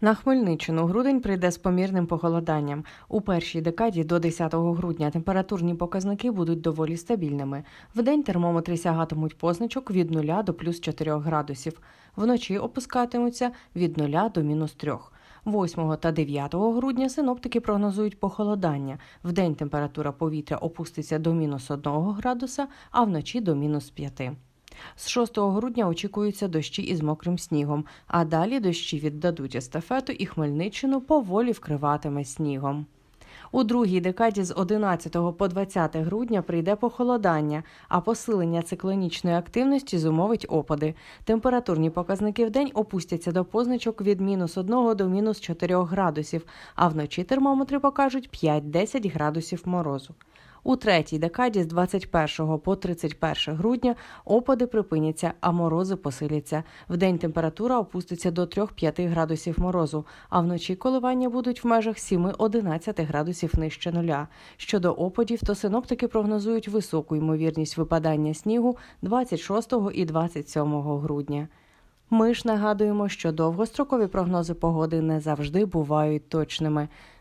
На Хмельниччину грудень прийде з помірним похолоданням. У першій декаді до 10 грудня температурні показники будуть доволі стабільними. Вдень термометри сягатимуть позначок від 0 до плюс 4 градусів. Вночі опускатимуться від 0 до мінус 3. 8 та 9 грудня синоптики прогнозують похолодання. Вдень температура повітря опуститься до мінус 1 градуса, а вночі до мінус 5. З 6 грудня очікуються дощі із мокрим снігом, а далі дощі віддадуть естафету і Хмельниччину поволі вкриватиме снігом. У другій декаді з 11 по 20 грудня прийде похолодання, а посилення циклонічної активності зумовить опади. Температурні показники в день опустяться до позначок від мінус 1 до мінус 4 градусів, а вночі термометри покажуть 5-10 градусів морозу. У третій декаді з 21 по 31 грудня опади припиняться, а морози посиляться. Вдень температура опуститься до 3-5 градусів морозу, а вночі коливання будуть в межах 7-11 градусів нижче нуля. Щодо опадів, то синоптики прогнозують високу ймовірність випадання снігу 26 і 27 грудня. Ми ж нагадуємо, що довгострокові прогнози погоди не завжди бувають точними.